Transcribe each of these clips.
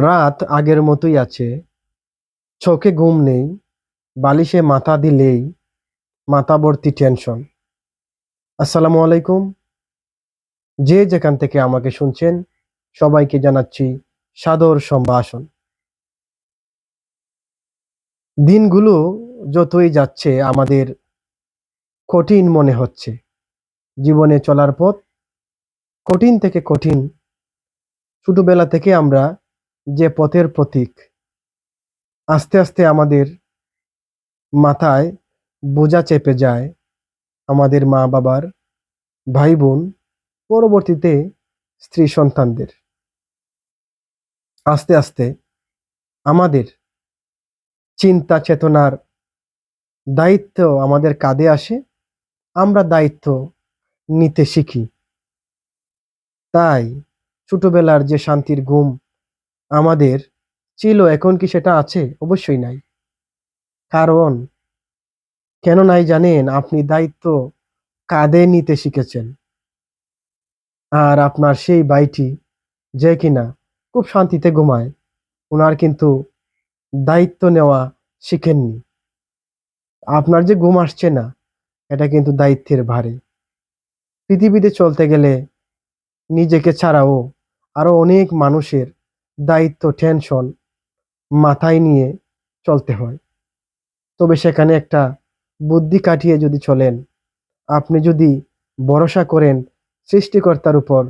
রাত আগের মতোই আছে। চোখে ঘুম নেই, বালিশে মাথা দিলেই মাথা ভর্তি টেনশন। আসসালামু আলাইকুম। যে যেখান থেকে আমাকে শুনছেন, সবাইকে জানাচ্ছি সাদর সম্ভাষণ। দিনগুলো যতই যাচ্ছে, আমাদের কঠিন মনে হচ্ছে। জীবনে চলার পথ কঠিন থেকে কঠিন। ছোটবেলা থেকে আমরা যে পথের প্রতীক। আস্তে আস্তে আমাদের মাথায় বোঝা চেপে যায় আমাদের মা বাবার ভাই বোন পরবর্তীতে স্ত্রী সন্তানদের। আস্তে আস্তে আমাদের চিন্তা চেতনার দায়িত্ব আমাদের কাঁধে আসে, আমরা দায়িত্ব নিতে শিখি। তাই ছোটবেলার যে শান্তির ঘুম আমাদের ছিল এখন কি সেটা আছে? অবশ্যই নাই। কারণ, কেন নাই জানেন? আপনি দায়িত্ব কাঁধে নিতে শিখেছেন। আর আপনার সেই বাইটি যে কিনা খুব শান্তিতে ঘুমায় ওনার কিন্তু দায়িত্ব নেওয়া শিখেননি। আপনার যে ঘুম আসছে না, এটা কিন্তু দায়িত্বের ভারে। পৃথিবীতে চলতে গেলে নিজেকে ছাড়াও আরও অনেক মানুষের দায়িত্ব টেনশন মাথায় নিয়ে চলতে হয়। তবে সেখানে একটা বুদ্ধি কাটিয়ে যদি চলেন, আপনি যদি ভরসা করেন সৃষ্টিকর্তার উপর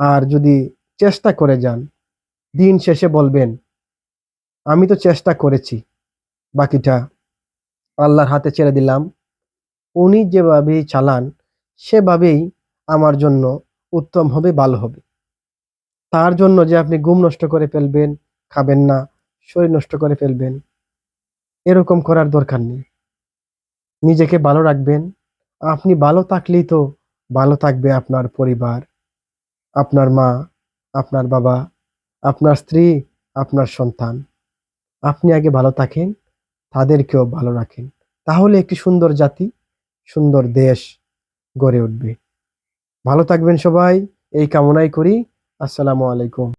আর যদি চেষ্টা করে যান, দিন শেষে বলবেন, আমি তো চেষ্টা করেছি, বাকিটা আল্লাহর হাতে ছেড়ে দিলাম। উনি যেভাবেই চালান, সেভাবেই আমার জন্য উত্তম হবে, ভালো হবে। তার জন্য যে আপনি ঘুম নষ্ট করে ফেলবেন, খাবেন না, শরীর নষ্ট করে ফেলবেন, এরকম করার দরকার নেই। নিজেকে ভালো রাখবেন। আপনি ভালো থাকলেই তো ভালো থাকবে আপনার পরিবার, আপনার মা, আপনার বাবা, আপনার স্ত্রী, আপনার সন্তান। আপনি আগে ভালো থাকেন, তাদেরকেও ভালো রাখেন। তাহলে একটি সুন্দর জাতি, সুন্দর দেশ গড়ে উঠবে। ভালো থাকবেন সবাই, এই কামনাই করি। আসসালামু আলাইকুম।